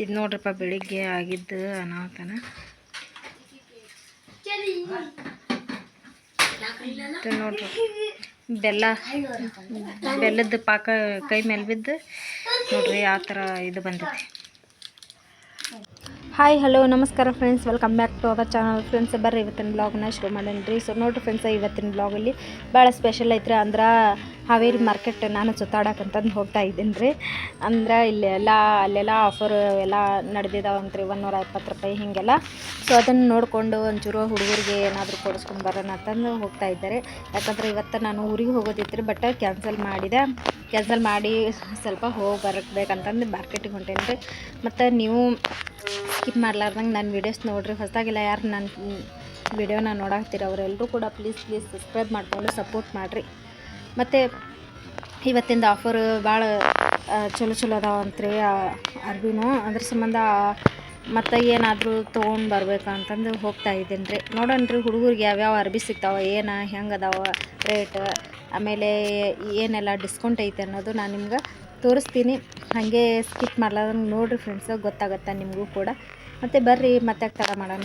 ಇದು ನೋಡ್ರಪ್ಪ, ಬೆಳಿಗ್ಗೆ ಆಗಿದ್ದು ಅನಾಥನ ಇದು ನೋಡ್ರಿ. ಬೆಲ್ಲ, ಬೆಲ್ಲದ ಪಾಕ ಕೈ ಮೇಲೆ ಬಿದ್ದು. ನೋಡ್ರಿ ಆ ಥರ ಇದು ಬಂದೈತಿ. ಹಾಯ್ ಹಲೋ ನಮಸ್ಕಾರ friends welcome back to our channel friends ಬರ್ರಿ, ಇವತ್ತಿನ ಬ್ಲಾಗ್ನ ಶುರು ಮಾಡೇನಿ ರೀ. ಸೊ ನೋಡ್ರಿ ಫ್ರೆಂಡ್ಸ್ ಇವತ್ತಿನ ಬ್ಲಾಗಲ್ಲಿ ಭಾಳ ಸ್ಪೆಷಲ್ ಐತ್ರಿ. ಅಂದ್ರೆ ಹಾವೇರಿ ಮಾರ್ಕೆಟ್ ನಾನು ಸುತ್ತಾಡಕ್ಕಂತಂದು ಹೋಗ್ತಾ ಇದ್ದೀನಿ ರೀ. ಅಂದ್ರೆ ಇಲ್ಲೆಲ್ಲ ಅಲ್ಲೆಲ್ಲ ಆಫರ್ ಎಲ್ಲ ನಡೆದಿದ್ದಾವಂತ್ರಿ ನೂರ ಇಪ್ಪತ್ತು ರೂಪಾಯಿ ಹೀಗೆಲ್ಲ. ಸೊ ಅದನ್ನು ನೋಡಿಕೊಂಡು ಒಂಚೂರು ಹುಡುಗರಿಗೆ ಏನಾದರೂ ಕೊಡಿಸ್ಕೊಂಡು ಬರೋಣ ಅಂತಂದು ಹೋಗ್ತಾ ಇದ್ದಾರೆ. ಯಾಕಂದ್ರೆ ಇವತ್ತು ನಾನು ಊರಿಗೆ ಹೋಗೋದಿತ್ತು ಬಟ್ ಕ್ಯಾನ್ಸಲ್ ಮಾಡಿದೆ. ಕ್ಯಾನ್ಸಲ್ ಮಾಡಿ ಸ್ವಲ್ಪ ಹೋಗಿ ಬರಬೇಕಂತಂದು ಮಾರ್ಕೆಟಿಗೆ ಹೊಂಟೇನಿ ರೀ. ಮತ್ತು ನೀವು ಸ್ಕಿಪ್ ಮಾಡ್ಲಾರ್ದಂಗೆ ನನ್ನ ವೀಡಿಯೋಸ್ ನೋಡಿರಿ. ಹೊಸದಾಗಿಲ್ಲ ಯಾರು ನನ್ನ ವಿಡಿಯೋನ ನೋಡಾಕ್ತೀರ ಅವರೆಲ್ಲರೂ ಕೂಡ ಪ್ಲೀಸ್ ಪ್ಲೀಸ್ ಸಬ್ಸ್ಕ್ರೈಬ್ ಮಾಡಿಕೊಂಡು ಸಪೋರ್ಟ್ ಮಾಡಿರಿ. ಮತ್ತು ಇವತ್ತಿಂದ ಆಫರ್ ಭಾಳ ಚಲೋ ಚಲೋ ಅದಾವಂತ್ರಿ ಅರ್ಬಿನೂ ಅದ್ರ ಸಂಬಂಧ ಮತ್ತು ಏನಾದರೂ ತೊಗೊಂಡು ಬರ್ಬೇಕಂತಂದು ಹೋಗ್ತಾ ಇದ್ದೀನಿ ರೀ. ನೋಡೋಣ ರೀ ಹುಡುಗರಿಗೆ ಯಾವ್ಯಾವ ಅರ್ಬಿ ಸಿಗ್ತಾವೆ, ಏನು, ಹೆಂಗೆ ಅದಾವ ರೇಟ್ ಆಮೇಲೆ ಏನೆಲ್ಲ ಡಿಸ್ಕೌಂಟ್ ಐತೆ ಅನ್ನೋದು ನಾನು ನಿಮ್ಗೆ ತೋರಿಸ್ತೀನಿ. ಹಾಗೆ ಸ್ಕಿಪ್ ಮಾಡ್ಲಾರ್ದಂಗೆ ನೋಡಿರಿ ಫ್ರೆಂಡ್ಸ್ ಗೊತ್ತಾಗತ್ತೆ ನಿಮಗೂ ಕೂಡ. ಮತ್ತು ಬರ್ರಿ, ಮತ್ತೆ ಥರ ಮಾಡೋಣ.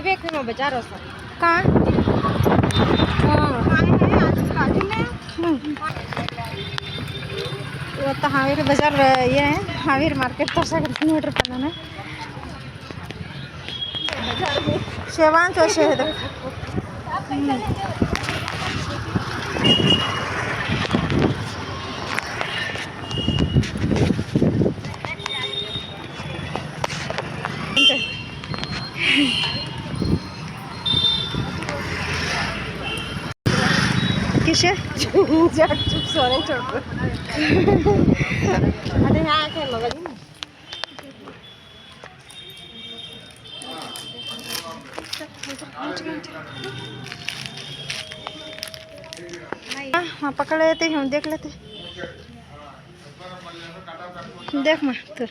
हावीर भी रहा कहाँ वो तो बाज़ार ये है हावीर मार्केट तो सर किलोमीटर पड़ा ना शेवान चौशे है तो जाट चुप सोने छोड़ अरे यहाँ हाँ पकड़ लेते हम देख लेते देख मैं तो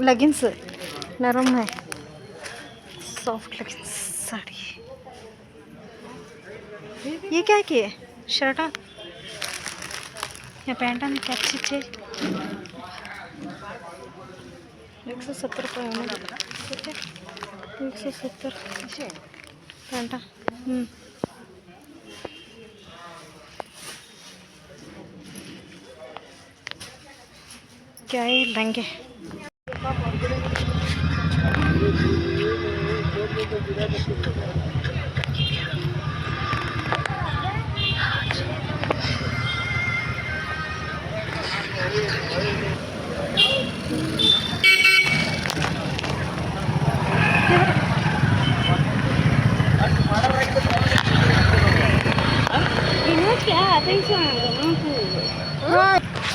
लेगिंग्स नरम है सॉफ्ट लेगिंग्स ये क्या की है? शर्टा या पैंटा में क्या अच्छी अच्छी एक सौ सत्तर रुपये एक सौ सत्तर। पैंटा हम्म। क्या है लहंगे?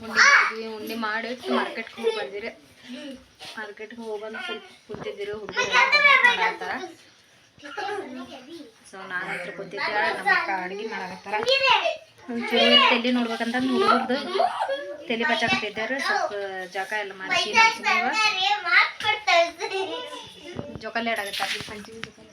ಉಂಡೆ ಉಂಡೆ ಮಾಡಿ ಮಾರ್ಕೆಟ್ಗೆ ಹೋಗಿ ಬಂದಿರಿ. ಮಾರ್ಕೆಟ್ಗೆ ಹೋಗಿ ಬಂದು ಸ್ವಲ್ಪ ಕುಂತಿದ್ದೀರಿ ಹುಡುಗರು ಮಾಡತ್ತಾರ ಸೊ ನಾನು ಹತ್ರ ಕುಂತಿದ್ದೆ. ನಮ್ಮ ಅಕ್ಕ ಅಡುಗೆ ಮಾಡಾಕತ್ತಾರ? ಒಂಚೂರು ತಲೆ ನೋಡ್ಬೇಕಂತಂದು ಹುಡುಗರ್ದು ತಲೆ ಬಚ್ಚಾಕತ್ತಿದ್ದಾರೆ ಸ್ವಲ್ಪ ಜಾಗ ಎಲ್ಲ ಮಾಡಿಸಿ ಜೋಕಾಲಿ ಆಡಾಕತ್ತಾರ? ಪಂಚಮಿ ಜೋಕಾಲಿ.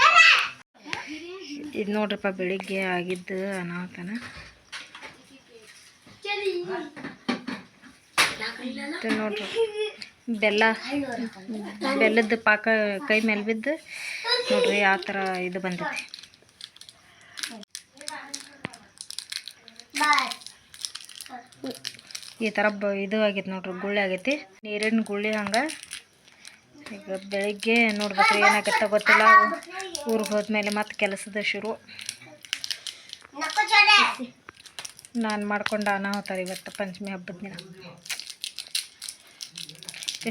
ಇದು ನೋಡ್ರಪ್ಪ, ಬೆಳಿಗ್ಗೆ ಆಗಿದ್ದು ಅನಾಥನ. ಇದು ನೋಡ್ರಿ ಬೆಲ್ಲ, ಬೆಲ್ಲದ ಪಾಕ ಕೈ ಮೇಲೆ ಬಿದ್ದು. ನೋಡ್ರಿ ಆ ಥರ ಇದು ಬಂದೈತಿ. ಈ ಥರ ಬ ಇದು ಆಗೈತೆ ನೋಡ್ರಿ, ಗುಳ್ಳೆ ಆಗೈತಿ. ನೀರಿನ ಗುಳ್ಳೆ ಹಂಗೆ. ಈಗ ಬೆಳಿಗ್ಗೆ ನೋಡ್ಬೇಕ್ರಿ, ಏನಾಗತ್ತ ಗೊತ್ತಿಲ್ಲ. ಊರಿಗೆ ಹೋದ್ಮೇಲೆ ಮತ್ತೆ ಕೆಲಸದ ಶುರು. ನಾನು ಮಾಡ್ಕೊಂಡು ಅನಾಹುತಾರ ಇವತ್ತು ಪಂಚಮಿ ಹಬ್ಬದ ದಿನ.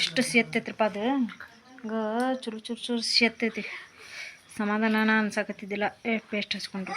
ಎಷ್ಟು ಸೇತ್ತೈತ್ರಿಪ್ಪ ಅದು? ಚುರು ಚುರು ಚುರು ಸೇತ್ತೈತಿ. ಸಮಾಧಾನ ಅನ್ಸಕತ್ತಿದ್ದಿಲ್ಲ. ಪೇಸ್ಟ್ ಹಚ್ಕೊಂಡ್ರು.